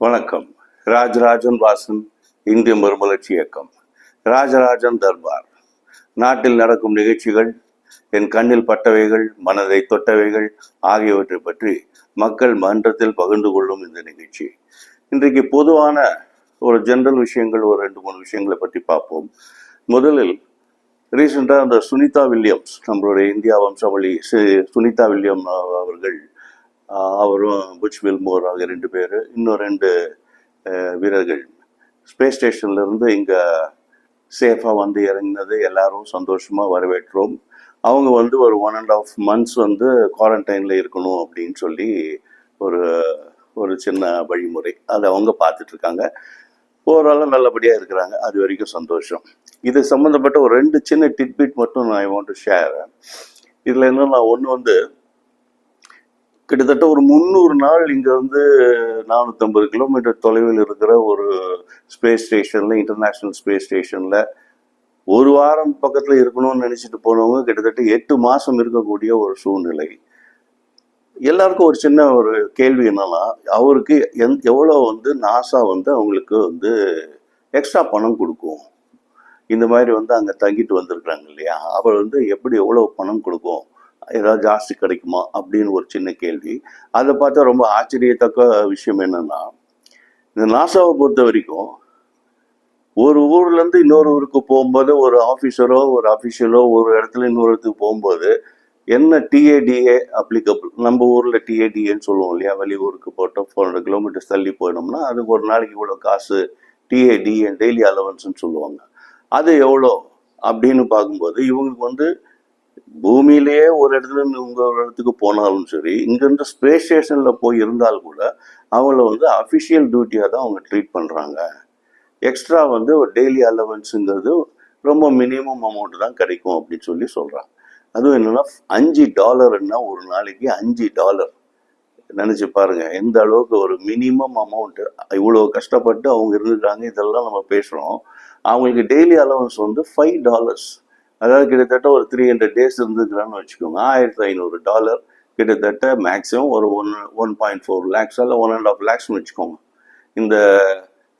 வணக்கம். ராஜராஜன் வாசன் இந்திய மறுமலர்ச்சி இயக்கம். ராஜராஜன் தர்பார். நாட்டில் நடக்கும் நிகழ்ச்சிகள் என் கண்ணில் பட்டவைகள் மனதை தொட்டவைகள் ஆகியவற்றை பற்றி மக்கள் மன்றத்தில் பகிர்ந்து கொள்ளும் இந்த நிகழ்ச்சி. இன்றைக்கு பொதுவான ஒரு ஜென்ரல் விஷயங்கள் ஒரு ரெண்டு மூணு விஷயங்களை பற்றி பார்ப்போம். முதலில் ரீசெண்டாக அந்த சுனிதா வில்லியம்ஸ் நம்மளுடைய இந்தியா வம்சாவளி சுனிதா வில்லியம் அவர்கள் அவரும் புட்ச் வில்மோர் ஆகிய ரெண்டு பேர் இன்னும் ரெண்டு வீரர்கள். ஸ்பேஸ் ஸ்டேஷன்லேருந்து இங்கே சேஃபாக வந்து இறங்கினது எல்லாரும் சந்தோஷமாக வரவேற்றோம். அவங்க வந்து ஒரு ஒன் அண்ட் ஆஃப் மந்த்ஸ் வந்து குவாரண்டைனில் இருக்கணும் அப்படின்னு சொல்லி ஒரு ஒரு சின்ன வழிமுறை. அதை அவங்க பார்த்துட்ருக்காங்க இருக்காங்க. நல்லபடியாக இருக்கிறாங்க. அது வரைக்கும் சந்தோஷம். இது சம்மந்தப்பட்ட ஒரு ரெண்டு சின்ன டிட்பிட் மட்டும் நான் ஐ வாண்ட் டு ஷேர் இதில் என்னன்னா ஒன்று வந்து கிட்டத்தட்ட ஒரு முந்நூறு நாள் இங்க வந்து நானூற்றம்பது கிலோமீட்டர் தொலைவில் இருக்கிற ஒரு ஸ்பேஸ் ஸ்டேஷன்ல இன்டர்நேஷனல் ஸ்பேஸ் ஸ்டேஷன்ல ஒரு வாரம் பக்கத்துல இருக்கணும்னு நினைச்சிட்டு போனவங்க கிட்டத்தட்ட எட்டு மாசம் இருக்கக்கூடிய ஒரு சூழ்நிலை. எல்லாருக்கும் ஒரு சின்ன ஒரு கேள்வி என்னன்னா அவருக்கு எந் எவ்வளோ வந்து நாசா வந்து அவங்களுக்கு வந்து எக்ஸ்ட்ரா பணம் கொடுக்கும்? இந்த மாதிரி வந்து அங்கே தங்கிட்டு வந்திருக்கிறாங்க இல்லையா? அவர் வந்து எப்படி எவ்வளோ பணம் கொடுக்கும்? ஏதாவது ஜாஸ்தி கிடைக்குமா அப்படின்னு ஒரு சின்ன கேள்வி. அதை பார்த்தா ரொம்ப ஆச்சரியத்தக்க விஷயம் என்னன்னா இந்த நாசாவை பொறுத்த வரைக்கும் ஒரு ஊர்லேருந்து இன்னொரு ஊருக்கு போகும்போது ஒரு ஆஃபீஸரோ ஒரு அஃபிஷியலோ ஒரு இடத்துல இன்னொரு இடத்துக்கு போகும்போது என்ன டிஏடிஏ அப்ளிகபிள் நம்ம ஊரில் டிஏடிஏன்னு சொல்லுவோம் இல்லையா? வெளியூருக்கு போட்டோம் ஃபோர் ஹண்ட்ரட் கிலோமீட்டர்ஸ் தள்ளி போயிடோம்னா அதுக்கு ஒரு நாளைக்கு இவ்வளோ காசு டிஏடிஏ டெய்லி அலவன்ஸ்னு சொல்லுவாங்க. அது எவ்வளோ அப்படின்னு பார்க்கும்போது இவங்களுக்கு வந்து பூமியிலேயே ஒரு இடத்துல இருந்து உங்க ஒரு இடத்துக்கு போனாலும் சரி இங்கிருந்து ஸ்பேஸ் ஸ்டேஷனில் போய் இருந்தால் கூட அவங்கள வந்து அஃபிஷியல் டியூட்டியாக தான் அவங்க ட்ரீட் பண்ணுறாங்க எக்ஸ்ட்ரா வந்து ஒரு டெய்லி அலவன்ஸுங்கிறது ரொம்ப மினிமம் அமௌண்ட் தான் கிடைக்கும் அப்படின்னு சொல்லி சொல்கிறாங்க அதுவும் என்னென்னா அஞ்சு டாலர்னா ஒரு நாளைக்கு அஞ்சு டாலர் நினச்சி பாருங்க எந்த அளவுக்கு ஒரு மினிமம் அமௌண்ட்டு இவ்வளோ கஷ்டப்பட்டு அவங்க இருந்துட்டாங்க இதெல்லாம் நம்ம பேசுகிறோம் அவங்களுக்கு டெய்லி அலவன்ஸ் வந்து ஃபைவ் டாலர்ஸ் அதாவது கிட்டத்தட்ட ஒரு த்ரீ ஹண்ட்ரட் டேஸ் இருந்துக்கிறான்னு வச்சுக்கோங்க. ஆயிரத்தி ஐநூறு டாலர் கிட்டத்தட்ட மேக்ஸிமம் ஒரு one one point four lakhs அல்ல ஒன் அண்ட் ஆஃப் லேக்ஸ்னு வச்சுக்கோங்க. இந்த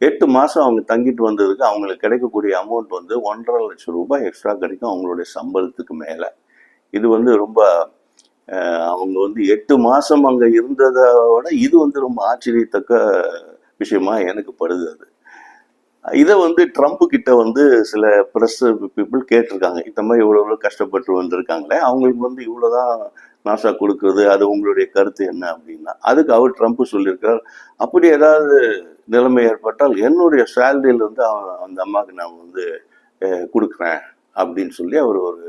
எட்டு மாதம் அவங்க தங்கிட்டு வந்ததுக்கு அவங்களுக்கு கிடைக்கக்கூடிய அமௌண்ட் வந்து ஒன்றரை லட்சம் ரூபாய் எக்ஸ்ட்ரா கிடைக்கும் அவங்களுடைய சம்பளத்துக்கு மேலே. இது வந்து ரொம்ப அவங்க வந்து எட்டு மாதம் அங்கே இருந்ததை விட இது வந்து ரொம்ப ஆச்சரியத்தக்க விஷயமா எனக்கு படுது அது. இதை வந்து ட்ரம்ப் கிட்ட வந்து சில ப்ரெஸ் பீப்புள் கேட்டிருக்காங்க. இந்த மாதிரி இவ்வளோ இவ்வளோ கஷ்டப்பட்டு வந்திருக்காங்களே அவங்களுக்கு வந்து இவ்வளோதான் நாசா கொடுக்குறது அது உங்களுடைய கருத்து என்ன அப்படின்னா அதுக்கு அவர் ட்ரம்ப் சொல்லியிருக்கார் அப்படி ஏதாவது நிலைமை ஏற்பட்டால் என்னுடைய சேலரியிலேருந்து அவன் அந்த அம்மாவுக்கு நான் வந்து கொடுக்குறேன் அப்படின்னு சொல்லி அவர் ஒரு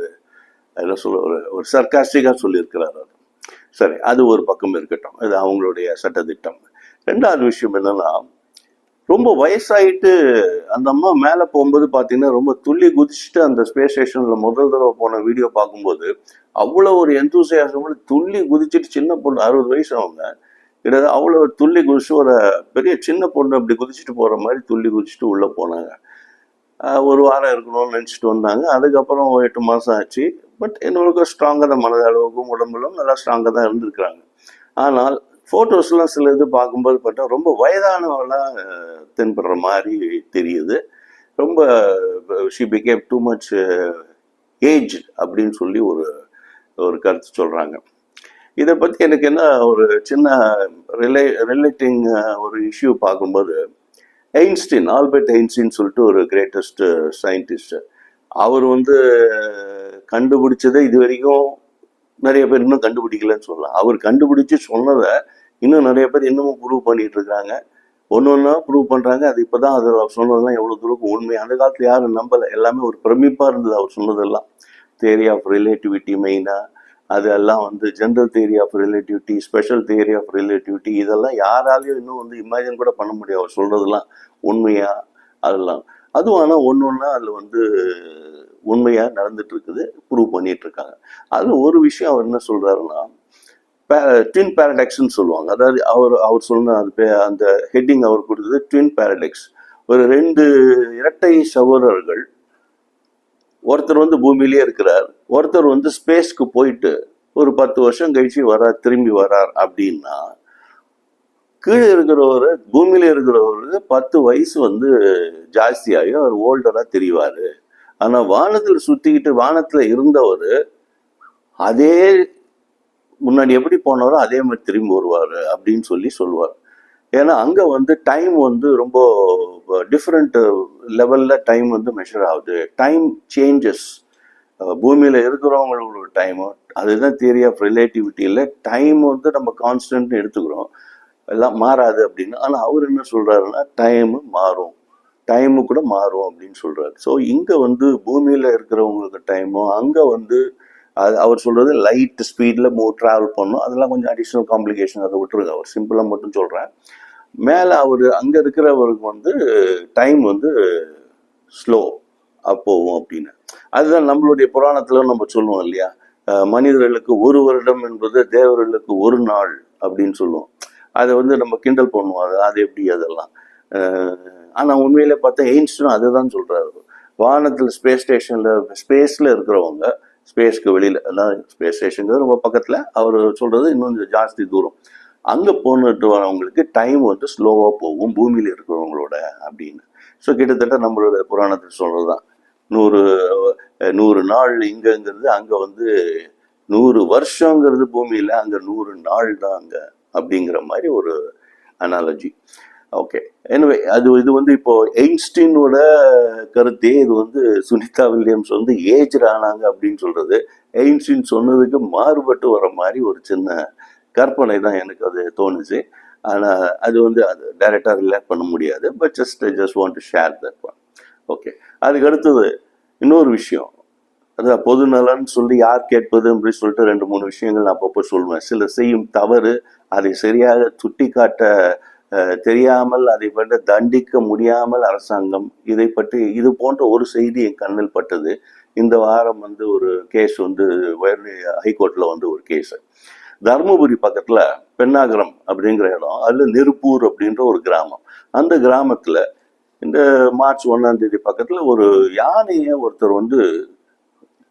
என்ன சொல்ல ஒரு ஒரு சர்க்காஸ்டிக்காக சொல்லியிருக்கிறார் அவர். சரி அது ஒரு பக்கம் இருக்கட்டும். இது அவங்களுடைய சட்டத்திட்டம். ரெண்டாவது விஷயம் என்னன்னா ரொம்ப வயசாயிட்டு அந்த அம்மா மேலே போகும்போது பார்த்தீங்கன்னா ரொம்ப துள்ளி குதிச்சுட்டு அந்த ஸ்பேஸ் ஸ்டேஷனில் முதல் தடவை போன வீடியோ பார்க்கும்போது அவ்வளோ ஒரு எந்தூசியாசமோட துள்ளி குதிச்சுட்டு சின்ன பொண்ணு அறுபது வயசு அவங்க கிட்டத்தட்ட அவ்வளோ துள்ளி குதிச்சு ஒரு பெரிய சின்ன பொண்ணு அப்படி குதிச்சுட்டு போகிற மாதிரி துள்ளி குதிச்சுட்டு உள்ளே போனாங்க. ஒரு வாரம் இருக்கணும்னு நினச்சிட்டு வந்தாங்க. அதுக்கப்புறம் எட்டு மாதம் ஆச்சு. பட் என்னோட ஸ்ட்ராங்காக தான் மனதளவுக்கும் உடம்புலும் நல்லா ஸ்ட்ராங்காக தான் இருந்திருக்கிறாங்க. ஆனால் ஃபோட்டோஸ்லாம் சில இது பார்க்கும்போது பார்த்தா ரொம்ப வயதானவங்களாம் தென்படுற மாதிரி தெரியுது. ரொம்ப she became too much age அப்படின்னு சொல்லி ஒரு ஒரு கருத்து சொல்கிறாங்க இதை பற்றி எனக்கு என்ன ஒரு சின்ன ரிலே ரிலேட்டிங் ஒரு இஷ்யூ பார்க்கும்போது ஐன்ஸ்டீன் ஆல்பர்ட் ஐன்ஸ்டீன் சொல்லிட்டு ஒரு கிரேட்டஸ்ட் சயின்டிஸ்ட் அவர் வந்து கண்டுபிடிச்சதை இது வரைக்கும் நிறைய பேர் இன்னும் கண்டுபிடிக்கலன்னு சொல்லலாம். அவர் கண்டுபிடிச்சு சொன்னதை இன்னும் நிறைய பேர் இன்னமும் ப்ரூவ் பண்ணிட்டு இருக்கிறாங்க. ஒன்று ஒன்றா ப்ரூவ் பண்ணுறாங்க அது இப்போ தான் அதில் அவர் சொன்னதெல்லாம் எவ்வளோ தூரம் உண்மை. அந்த காலத்தில் யாரும் நம்பலை. எல்லாமே ஒரு பிரமிப்பாக இருந்தது அவர் சொன்னதெல்லாம். தேரி ஆஃப் ரிலேட்டிவிட்டி மெயினாக அதெல்லாம் வந்து general theory of relativity special theory of relativity இதெல்லாம் யாராலையும் இன்னும் வந்து இமேஜின் கூட பண்ண முடியும் அவர் சொல்கிறதெல்லாம் உண்மையாக அதெல்லாம். அதுவும் ஆனால் ஒன்று ஒன்றா அதில் வந்து உண்மையாக நடந்துட்டு இருக்குது. ப்ரூவ் பண்ணிட்டு இருக்காங்க. அதில் ஒரு விஷயம் அவர் என்ன சொல்கிறாருன்னா ட்வின் uh, பேரடாக்ஸ்னு சொல்லுவாங்க. அதாவது அவர் அவர் சொன்ன அது அந்த ஹெட்டிங் அவர் கொடுத்தது ட்வின் பேரடாக்ஸ் ஒரு ரெண்டு இரட்டை சகோதரர்கள் ஒருத்தர் வந்து பூமியிலே இருக்கிறார் ஒருத்தர் வந்து ஸ்பேஸ்க்கு போயிட்டு ஒரு பத்து வருஷம் கழிச்சு வரார் திரும்பி வரார் அப்படின்னா கீழே இருக்கிறவர் பூமியில இருக்கிறவருக்கு பத்து வயசு வந்து ஜாஸ்தியாகி அவர் ஓல்டரா தெரிவாரு. ஆனா வானத்தில் சுத்திக்கிட்டு வானத்துல இருந்தவர் அதே முன்னாடி எப்படி போனாரோ அதே மாதிரி திரும்பி வருவார் அப்படின்னு சொல்லி சொல்லுவார். ஏன்னா அங்கே வந்து டைம் வந்து ரொம்ப டிஃப்ரெண்ட் லெவலில் டைம் வந்து மெஷர் ஆகுது. டைம் சேஞ்சஸ் பூமியில் இருக்கிறவங்களோட டைமு அதுதான் தியரி ஆஃப் ரிலேட்டிவிட்டியில் டைம் வந்து நம்ம கான்ஸ்டன்ட் எடுத்துக்கிறோம். எல்லாம் மாறாது அப்படின்னு. ஆனால் அவர் என்ன சொல்கிறாருன்னா டைமு மாறும். டைமு கூட மாறும் அப்படின்னு சொல்கிறார் ஸோ இங்கே வந்து பூமியில் இருக்கிறவங்களுக்கு டைமும் அங்கே வந்து அது அவர் சொல்றது லைட் ஸ்பீட்ல மூவ் டிராவல் பண்ணும். அதெல்லாம் கொஞ்சம் அடிஷ்னல் காம்ப்ளிகேஷன் அதை விட்டுருங்க. அவர் சிம்பிளாக மட்டும் சொல்றேன். மேலே அவர் அங்கே இருக்கிறவருக்கு வந்து டைம் வந்து ஸ்லோ போகும் அப்படின்னு. அதுதான் நம்மளுடைய புராணத்தில் நம்ம சொல்லுவோம் இல்லையா? மனிதர்களுக்கு ஒரு வருடம் என்பது தேவர்களுக்கு ஒரு நாள் அப்படின்னு சொல்லுவோம். அதை வந்து நம்ம கிண்டல் பண்ணுவோம். அது அது எப்படி அதெல்லாம்? ஆனால் உண்மையிலே பார்த்தா எயின்ஸ்டும் அதுதான் சொல்கிறாரு வானத்தில் ஸ்பேஸ் ஸ்டேஷனில் ஸ்பேஸில் இருக்கிறவங்க ஸ்பேஸ்க்கு வெளியில் அதான் ஸ்பேஸ் ஸ்டேஷனுக்கு ரொம்ப பக்கத்தில். அவர் சொல்கிறது இன்னும் கொஞ்சம் ஜாஸ்தி தூரம். அங்கே போனிட்டு வரவங்களுக்கு டைம் வந்து ஸ்லோவாக போகும் பூமியில் இருக்கிறவங்களோட அப்படின்னு. ஸோ கிட்டத்தட்ட நம்மளோட புராணத்தில் சொல்றதுதான். நூறு நூறு நாள் இங்கங்கிறது அங்கே வந்து நூறு வருஷங்கிறது பூமியில் அங்கே நூறு நாள் தான் அங்கே அப்படிங்கிற மாதிரி ஒரு அனாலஜி ஓகே எனவே அது இது வந்து இப்போ எயின்ஸ்டீனோட கருத்தே இது வந்து சுனிதா வில்லியம்ஸ் வந்து ஏஜ் ஆனாங்க அப்படின்னு சொல்றது. எயின்ஸ்டீன் சொன்னதுக்கு மாறுபட்டு வர மாதிரி ஒரு சின்ன கற்பனை தான் எனக்கு அது தோணுச்சு. ஆனால் அது வந்து அது டைரக்டா ரிலேட் பண்ண முடியாது. But just just want to share that one okay அதுக்கு அடுத்தது இன்னொரு விஷயம். அதான் பொது நலன்னு சொல்லி யார் கேட்பது அப்படின்னு சொல்லிட்டு ரெண்டு மூணு விஷயங்கள் நான் அப்பப்போ சொல்லுவேன் சில செய்யும் தவறு அதை சரியாக சுட்டி காட்ட தெரியாமல் அதை பற்றி தண்டிக்க முடியாமல் அரசாங்கம் இதை பற்றி இது போன்ற ஒரு செய்தி என் கண்ணில் பட்டது. இந்த வாரம் வந்து ஒரு கேஸ் வந்து உயர் ஹைகோர்ட்ல வந்து ஒரு கேஸ் தருமபுரி பக்கத்துல பெண்ணாகரம் அப்படிங்கிற இடம் அதுல நெருப்பூர் அப்படின்ற ஒரு கிராமம். அந்த கிராமத்துல இந்த மார்ச் ஒன்னாம் தேதி பக்கத்துல ஒரு யானையை ஒருத்தர் வந்து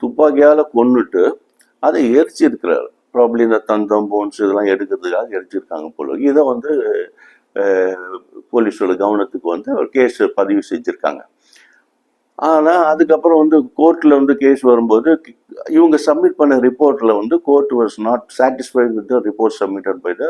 துப்பாக்கியால கொன்னுட்டு அதை எரிச்சிருக்கிறாரு. ப்ராப்ளி இந்த தந்தம் போன்ஸ் இதெல்லாம் எடுக்கிறதுக்காக எரிச்சிருக்காங்க போல. இதை வந்து போலீஸோட கவனத்துக்கு வந்து ஒரு கேஸ் பதிவு செஞ்சுருக்காங்க. ஆனால் அதுக்கப்புறம் வந்து கோர்ட்டில் வந்து கேஸ் வரும்போது இவங்க சப்மிட் பண்ண ரிப்போர்ட்டில் வந்து court was not satisfied with the report submitted by the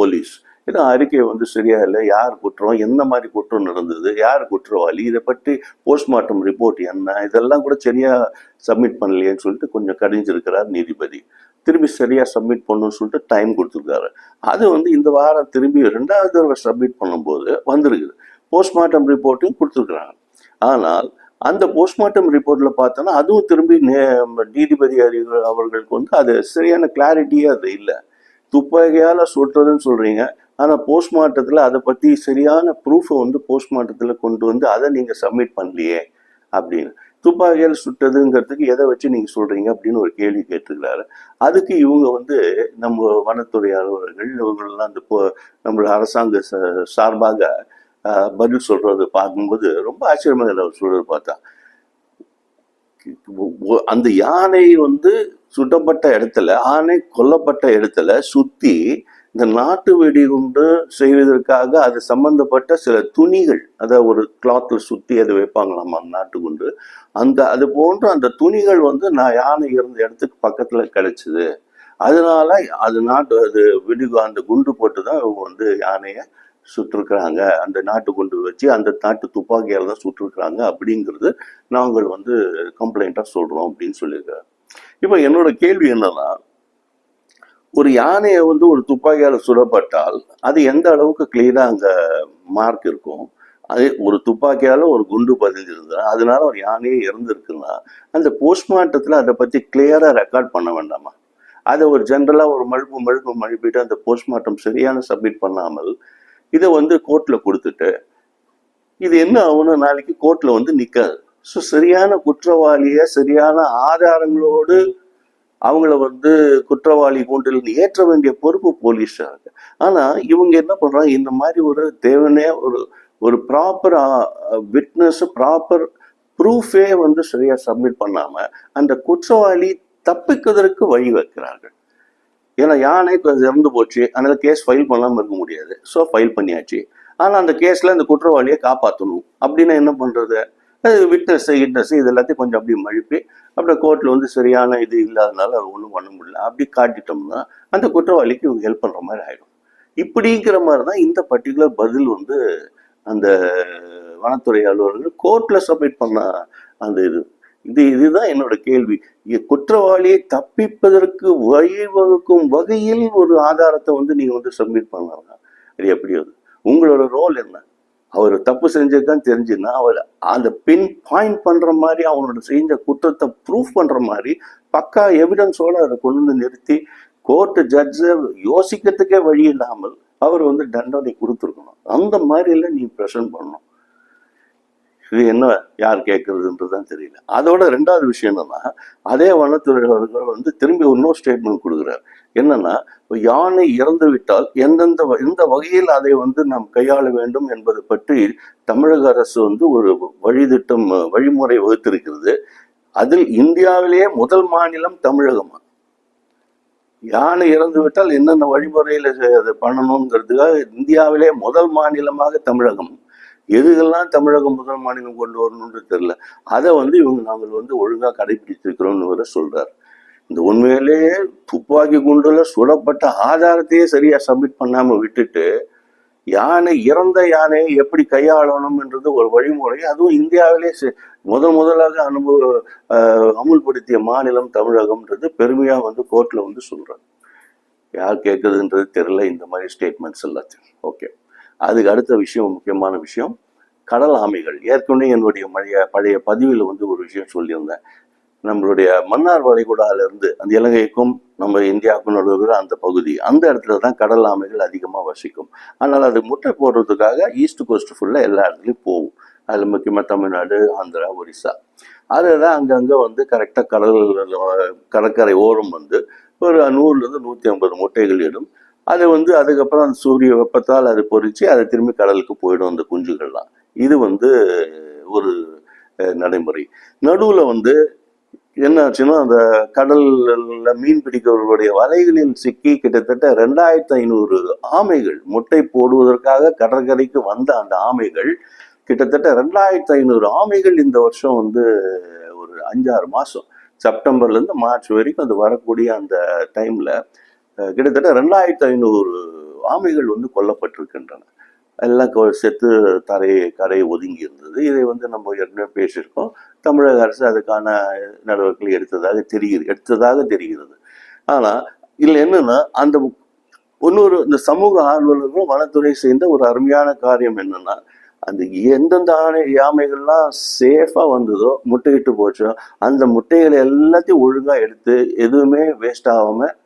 police ஏன்னா அறிக்கை வந்து சரியா இல்லை. யார் குற்றம்? என்ன மாதிரி குற்றம் நடந்தது? யார் குற்றவாளி? இதை பற்றி போஸ்ட்மார்ட்டம் ரிப்போர்ட் என்ன? இதெல்லாம் கூட சரியாக சப்மிட் பண்ணலையேன்னு சொல்லிட்டு கொஞ்சம் கடிஞ்சிருக்கிறார் நீதிபதி. திரும்பி சரியாக சப்மிட் பண்ணணும்னு சொல்லிட்டு டைம் கொடுத்துருக்காரு. அது வந்து இந்த வாரம் திரும்பி ரெண்டாவது தடவை சப்மிட் பண்ணும்போது வந்திருக்குது. போஸ்ட்மார்ட்டம் ரிப்போர்ட்டையும் கொடுத்துருக்குறாங்க. ஆனால் அந்த போஸ்ட்மார்ட்டம் ரிப்போர்ட்ல பார்த்தோன்னா அதுவும் திரும்பி நே- நீதிபதி அறிவு அவர்களுக்கு வந்து அது சரியான கிளாரிட்டியே அது இல்லை. துப்பாக்கியால் சுட்டுறதுன்னு சொல்கிறீங்க ஆனால் போஸ்ட்மார்ட்டத்தில் அதை பற்றி சரியான ப்ரூஃபை வந்து போஸ்ட்மார்ட்டத்தில் கொண்டு வந்து அதை நீங்கள் சப்மிட் பண்ணலையே அப்படின்னு. துப்பாக்கியால் சுட்டதுங்கிறதுக்கு எதை வச்சு நீங்க சொல்றீங்க அப்படின்னு ஒரு கேள்வி கேட்டிருக்கிறாரு. அதுக்கு இவங்க வந்து நம்ம வனத்துறை அலுவலர்கள் இவங்கெல்லாம் அந்த நம்மளோட அரசாங்க சார்பாக பதில் சொல்றது பார்க்கும்போது ரொம்ப ஆச்சரியமாக இல்லை அவர் சொல்றது பார்த்தா அந்த யானை வந்து சுட்டப்பட்ட இடத்துல ஆணை கொல்லப்பட்ட இடத்துல சுத்தி இந்த நாட்டு வெடிகுண்டு செய்வதற்காக அது சம்பந்தப்பட்ட சில துணிகள் அதை ஒரு கிளாத்ல சுற்றி அதை வைப்பாங்களாமா அந்த நாட்டு குண்டு? அந்த அது போன்ற அந்த துணிகள் வந்து நான் யானை இருந்த இடத்துக்கு பக்கத்தில் கிடைச்சிது. அதனால அது நாட்டு அது வெடிகு அந்த குண்டு போட்டு தான் இவங்க வந்து யானையை சுட்டிருக்கிறாங்க அந்த நாட்டு குண்டு வச்சு அந்த நாட்டு துப்பாக்கியால் தான் சுட்டிருக்கிறாங்க அப்படிங்கிறது நாங்கள் வந்து கம்ப்ளைண்ட்டாக சொல்கிறோம் அப்படின்னு சொல்லியிருக்காரு இப்போ என்னோட கேள்வி என்னன்னா ஒரு யானையை வந்து ஒரு துப்பாக்கியால் சுடப்பட்டால் அது எந்த அளவுக்கு கிளீனாக அங்கே மார்க் இருக்கும்? அது ஒரு துப்பாக்கியால் ஒரு குண்டு பதிஞ்சிருந்தா அதனால ஒரு யானையே இறந்துருக்குன்னா அந்த போஸ்ட்மார்ட்டத்தில் அதை பற்றி கிளியராக ரெக்கார்ட் பண்ண வேண்டாமா? அதை ஒரு ஜென்ரலாக ஒரு மழுப்பு மழுப்பு மழுப்பிட்டு அந்த போஸ்ட்மார்ட்டம் சரியான சப்மிட் பண்ணாமல் இதை வந்து கோர்ட்டில் கொடுத்துட்டு இது என்ன ஆகும்னா நாளைக்கு கோர்ட்டில் வந்து நிற்காது ஸோ சரியான குற்றவாளியை சரியான ஆதாரங்களோடு அவங்கள வந்து குற்றவாளி கூண்டில் ஏற்ற வேண்டிய பொறுப்பு போலீஸா இருக்கு. ஆனால் இவங்க என்ன பண்ணுறாங்க இந்த மாதிரி ஒரு தேவனே ஒரு ஒரு ப்ராப்பர் விட்னஸ் ப்ராப்பர் ப்ரூஃபே வந்து சரியாக சப்மிட் பண்ணாமல் அந்த குற்றவாளி தப்பிக்கிறதற்கு வழி வைக்கிறார்கள். ஏன்னா யானை இப்போ இறந்து போச்சு. அதனால் கேஸ் ஃபைல் பண்ணாமல் இருக்க முடியாது. ஸோ ஃபைல் பண்ணியாச்சு. ஆனால் அந்த கேஸில் அந்த குற்றவாளியை காப்பாற்றணும் அப்படின்னா என்ன பண்ணுறது விட்னஸ் கிட்னஸ் இது எல்லாத்தையும் கொஞ்சம் அப்படியே மழுப்பி அப்புறம் கோர்ட்டில் வந்து சரியான இது இல்லாதனால அது ஒன்றும் பண்ண முடியல. அப்படி காட்டிட்டோம்னா அந்த குற்றவாளிக்கு இவங்க ஹெல்ப் பண்ணுற மாதிரி ஆகிடும் இப்படிங்கிற மாதிரி தான் இந்த பர்டிகுலர் பதில் வந்து அந்த வனத்துறை அலுவலர்கள் கோர்ட்டில் சப்மிட் பண்ண அந்த இது. இது இதுதான் என்னோட கேள்வி. குற்றவாளியை தப்பிப்பதற்கு வழிவகுக்கும் வகையில் ஒரு ஆதாரத்தை வந்து நீங்கள் வந்து சப்மிட் பண்ணலாம். அது எப்படி அது? உங்களோட ரோல் என்ன? அவர் தப்பு செஞ்சதுதான் தெரிஞ்சுன்னா அவர் அந்த பின் பாயிண்ட் பண்ற மாதிரி அவனோட செஞ்ச குற்றத்தை ப்ரூஃப் பண்ற மாதிரி பக்கா எவிடன்ஸோட அதை கொண்டு வந்து நிறுத்தி கோர்ட்டு ஜட்ஜை யோசிக்கிறதுக்கே வழி இல்லாமல் அவர் வந்து தண்டனை கொடுத்துருக்கணும். அந்த மாதிரில நீ ப்ரெசன்ட் பண்ணணும். இது என்ன யார் கேட்கறதுன்றதுதான் தெரியல. அதோட ரெண்டாவது விஷயம் என்னன்னா அதே வனத்துறையர்கள் வந்து திரும்பி இன்னொரு ஸ்டேட்மெண்ட் கொடுக்குறார். என்னன்னா யானை இறந்து விட்டால் எந்தெந்த வ- எந்த வகையில் அதை வந்து நாம் கையாள வேண்டும் என்பது பற்றி தமிழக அரசு வந்து ஒரு வழிதிட்டம் வழிமுறை வகுத்திருக்கிறது. அதில் இந்தியாவிலேயே முதல் மாநிலம் தமிழகம். யானை இறந்து விட்டால் என்னென்ன வழிமுறையில் அதை பண்ணணுங்கிறதுக்காக இந்தியாவிலே முதல் மாநிலமாக தமிழகம். எதுகெல்லாம் தமிழகம் முதல் மாநிலம் கொண்டு வரணும்னு தெரியல. அதை வந்து இவங்க நாங்கள் வந்து ஒழுங்காக கடைபிடிச்சிருக்கிறோம்னு வர சொல்றார். இந்த உண்மையிலேயே துப்பாக்கி குண்டுல சுடப்பட்ட ஆதாரத்தையே சரியா சப்மிட் பண்ணாம விட்டுட்டு யானை இறந்த யானையை எப்படி கையாளணும்ன்றது ஒரு வழிமுறை. அதுவும் இந்தியாவிலே முதல் முதலாக அனுபவ அமுல்படுத்திய மாநிலம் தமிழகம்ன்றது பெருமையா வந்து கோர்ட்ல வந்து சொல்றாங்க யார் கேட்குதுன்றது தெரியல இந்த மாதிரி ஸ்டேட்மெண்ட்ஸ் எல்லாத்தையும். ஓகே அதுக்கு அடுத்த விஷயம் முக்கியமான விஷயம் கடல் ஆமைகள். ஏற்கனவே என்னுடைய பழைய பழைய பதிவில் வந்து ஒரு விஷயம் சொல்லியிருந்தேன். நம்மளுடைய மன்னார் வளைகுடாலிருந்து அந்த இலங்கைக்கும் நம்ம இந்தியாவுக்கும் நடுவுகிற அந்த பகுதி அந்த இடத்துல தான் கடல் ஆமைகள் அதிகமாக வசிக்கும். ஆனால் அது முட்டை போடுறதுக்காக ஈஸ்ட் கோஸ்ட் ஃபுல்லாக எல்லா இடத்துலையும் போகும். அதில் முக்கியமாக தமிழ்நாடு ஆந்திரா ஒரிசா. அதில் தான் அங்கங்கே வந்து கரெக்டாக கடல் கடற்கரை ஓரம் வந்து ஒரு நூறுலேருந்து நூற்றி ஐம்பது முட்டைகள் இடும். அது வந்து அதுக்கப்புறம் அந்த சூரிய வெப்பத்தால் அது பொறிச்சு அதை திரும்பி கடலுக்கு போயிடும் அந்த குஞ்சுகள்லாம். இது வந்து ஒரு நடைமுறை. நடுவில் வந்து என்ன ஆச்சுன்னா அந்த கடல்ல மீன் பிடிக்கிறவர்களுடைய வலைகளில் சிக்கி கிட்டத்தட்ட ரெண்டாயிரத்தி ஐநூறு ஆமைகள் முட்டை போடுவதற்காக கடற்கரைக்கு வந்த அந்த ஆமைகள் கிட்டத்தட்ட ரெண்டாயிரத்தி ஐநூறு ஆமைகள் இந்த வருஷம் வந்து ஒரு அஞ்சாறு மாதம் செப்டம்பர்லேருந்து மார்ச் வரைக்கும் அது வரக்கூடிய அந்த டைமில் கிட்டத்தட்ட ரெண்டாயிரத்தி ஐநூறு ஆமைகள் வந்து கொல்லப்பட்டிருக்கின்றன. எல்லாம் கொ- செத்து தரை கரை ஒதுங்கி இருந்தது. இதை வந்து நம்ம ஏற்கனவே பேசியிருக்கோம். தமிழக அரசு அதுக்கான நடவடிக்கை எடுத்ததாக தெரிகிறது எடுத்ததாக தெரிகிறது. ஆனால் இதில் என்னன்னா அந்த இன்னொரு இந்த சமூக ஆர்வலர்களும் வனத்துறை செய்த ஒரு அருமையான காரியம் என்னன்னா அந்த எந்தெந்த ஆணை யாமைகள்லாம் சேஃபாக வந்ததோ முட்டையிட்டு போச்சோ அந்த முட்டைகளை எல்லாத்தையும் ஒழுங்காக எடுத்து எதுவுமே வேஸ்ட் ஆகாமல்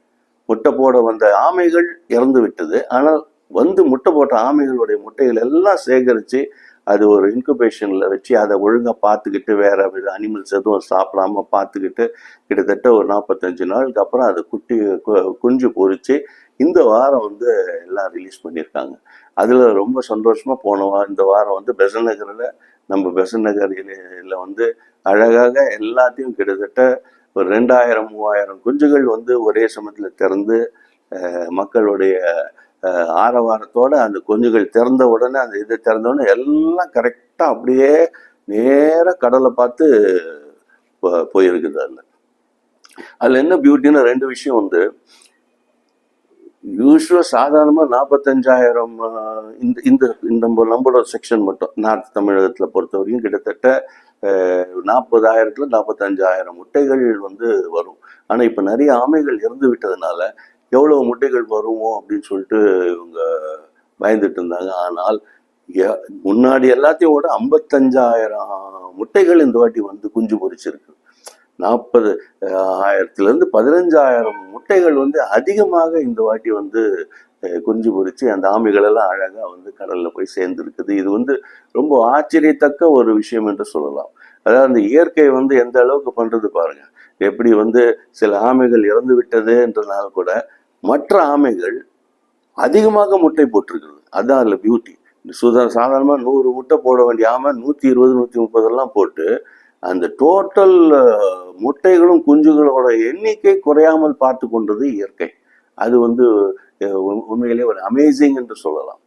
முட்டை போட வந்த ஆமைகள் இறந்து விட்டது. ஆனால் வந்து முட்டை போட்ட ஆமைகளுடைய முட்டைகள் எல்லாம் சேகரித்து அது ஒரு இன்குபேஷனில் வச்சு அதை ஒழுங்காக பார்த்துக்கிட்டு வேற வித அனிமல்ஸ் எதுவும் சாப்பிடாம பார்த்துக்கிட்டு கிட்டத்தட்ட ஒரு நாற்பத்தஞ்சு நாளுக்கு அப்புறம் அது குட்டி கு- குஞ்சு பொறிச்சு இந்த வாரம் வந்து எல்லாம் ரிலீஸ் பண்ணியிருக்காங்க. அதில் ரொம்ப சந்தோஷமாக போன வாரம் இந்த வாரம் வந்து பெசன் நகரில் நம்ம பெசன் நகரில் வந்து அழகாக எல்லாத்தையும் கிட்டத்தட்ட ஒரு ரெண்டாயிரம் மூவாயிரம் குஞ்சுகள் வந்து ஒரே சமயத்தில் திறந்து அஹ், மக்களுடைய அஹ், ஆரவாரத்தோட அந்த குஞ்சுகள் திறந்த உடனே அந்த இது திறந்த உடனே எல்லாம் கரெக்டாக அப்படியே நேராக கடலை பார்த்து போயிருக்குது அதில். அதில் என்ன பியூட்டின்னு ரெண்டு விஷயம் வந்து யூஸ்வலாக சாதாரணமாக நாற்பத்தஞ்சாயிரம் இந்த இந்த இந்த நம்ம நம்மளோட செக்ஷன் மட்டும் நார்த் தமிழகத்தில் பொறுத்த வரைக்கும் கிட்டத்தட்ட நாற்பதாயிரத்துல நாற்பத்தஞ்சாயிரம் முட்டைகள் வந்து வரும். ஆனால் இப்போ நிறைய ஆமைகள் இறந்து விட்டதுனால எவ்வளவு முட்டைகள் வருவோம் அப்படின்னு சொல்லிட்டு இவங்க பயந்துட்டு இருந்தாங்க. ஆனால் எ- முன்னாடி எல்லாத்தையும் விட ஐம்பத்தஞ்சாயிரம் முட்டைகள் இந்த வாட்டி வந்து குஞ்சு பொரிச்சிருக்கு. நாற்பது ஆயிரத்துல இருந்து பதினஞ்சாயிரம் முட்டைகள் வந்து அதிகமாக இந்த வாட்டி வந்து குஞ்சு பொறிச்சு அந்த ஆமைகளெல்லாம் அழகாக வந்து கடலில் போய் சேர்ந்துருக்குது. இது வந்து ரொம்ப ஆச்சரியத்தக்க ஒரு விஷயம் என்று சொல்லலாம். அதாவது அந்த இயற்கை வந்து எந்த அளவுக்கு பண்ணுறது பாருங்கள் எப்படி வந்து சில ஆமைகள் இறந்து விட்டது என்றனால் கூட மற்ற ஆமைகள் அதிகமாக முட்டை போட்டிருக்கிறது. அதான் அதில் பியூட்டி சுதா சாதாரணமாக நூறு முட்டை போட வேண்டிய ஆமை நூற்றி இருபது நூற்றி முப்பதெல்லாம் போட்டு அந்த டோட்டல் முட்டைகளும் குஞ்சுகளோட எண்ணிக்கை குறையாமல் பார்த்து கொண்டது இயற்கை. அது வந்து உண்மையிலே ஒரு அமேசிங் என்று சொல்லலாம்.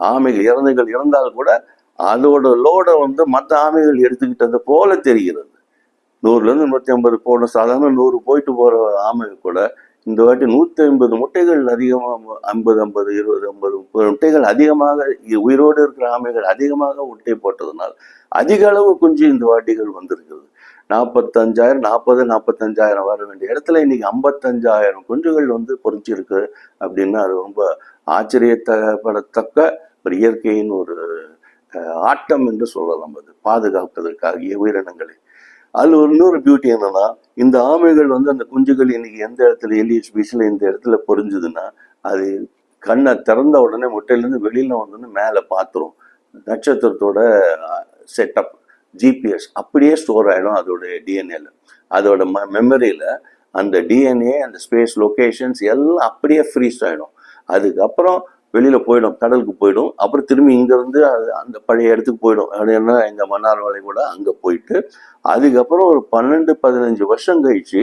ஆமைகள் இறந்துகள் இறந்தால் கூட அதோட லோடை வந்து மற்ற ஆமைகள் எடுத்துக்கிட்டது போல தெரிகிறது. நூறுலேருந்து நூற்றி ஐம்பது போன சாதாரண நூறு போயிட்டு போகிற ஆமை கூட இந்த வாட்டி நூற்றி ஐம்பது முட்டைகள் அதிகமாக ஐம்பது ஐம்பது இருபது ஐம்பது முப்பது முட்டைகள் அதிகமாக உயிரோடு இருக்கிற ஆமைகள் அதிகமாக முட்டை போட்டதுனால் அதிக அளவு குஞ்சு இந்த வாட்டிகள் வந்திருக்கிறது. நாற்பத்தஞ்சாயிரம் நாற்பது நாற்பத்தஞ்சாயிரம் வர வேண்டிய இடத்துல இன்னைக்கு ஐம்பத்தஞ்சாயிரம் குஞ்சுகள் வந்து பொறிச்சிருக்கு அப்படின்னா அது ரொம்ப ஆச்சரியப்படத்தக்க ஒரு இயற்கையின் ஒரு ஆட்டம் என்று சொல்லலாம் அது பாதுகாப்பதற்காகிய உயிரினங்களை. அதில் ஒரு இன்னொரு பியூட்டி என்னன்னா இந்த ஆமைகள் வந்து அந்த குஞ்சுகள் இன்னைக்கு எந்த இடத்துல எலியட் ஸ்பீச்சில் இந்த இடத்துல பொறிஞ்சுதுன்னா அது கண்ணை திறந்த உடனே முட்டையிலேருந்து வெளியில வந்தோடனே மேலே பார்த்துரும். நட்சத்திரத்தோட செட்டப் ஜிபிஎஸ் அப்படியே ஸ்டோர் ஆகிடும் அதோட டிஎன்ஏல அதோட ம மெமரியில் அந்த டிஎன்ஏ அந்த ஸ்பேஸ் லொக்கேஷன்ஸ் எல்லாம் அப்படியே ஃப்ரீஸ் ஆகிடும் அதுக்கப்புறம் வெளியில் போயிடும் கடலுக்கு போயிடும். அப்புறம் திரும்பி இங்கேருந்து அது அந்த பழைய இடத்துக்கு போயிடும். அப்படின்னா எங்கள் மன்னார் வலை கூட அங்கே போயிட்டு அதுக்கப்புறம் ஒரு பன்னெண்டு பதினஞ்சு வருஷம் கழிச்சு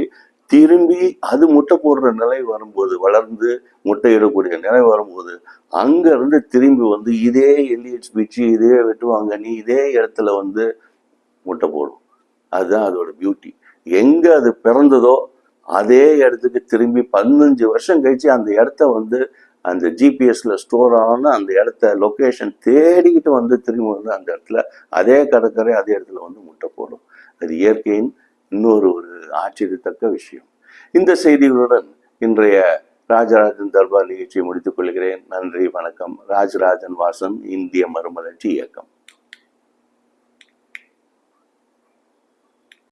திரும்பி அது முட்டை போடுற நிலை வரும்போது வளர்ந்து முட்டையிடக்கூடிய நிலை வரும்போது அங்கேருந்து திரும்பி வந்து இதே எலியட்ஸ் பீச்சு இதே வெட்டுவாங்க நீ இதே இடத்துல வந்து முட்டை போடும். அதுதான் அதோட பியூட்டி எங்க அது பிறந்ததோ அதே இடத்துக்கு திரும்பி பதினஞ்சு வருஷம் கழிச்சு அந்த இடத்த வந்து அந்த ஜிபிஎஸ்ல ஸ்டோர் ஆன அந்த இடத்த லொக்கேஷன் தேடிக்கிட்டு வந்து திரும்பி வந்து அந்த இடத்துல அதே கடற்கரை அதே இடத்துல வந்து முட்டை போடும். அது இயற்கையின் இன்னொரு ஒரு ஆச்சரியத்தக்க விஷயம். இந்த செய்திகளுடன் இன்றைய ராஜராஜன் தர்பார் நிகழ்ச்சியை முடித்துக் கொள்கிறேன். நன்றி வணக்கம். ராஜராஜன் வாசன் இந்திய மறுமலர்ச்சி இயக்கம்.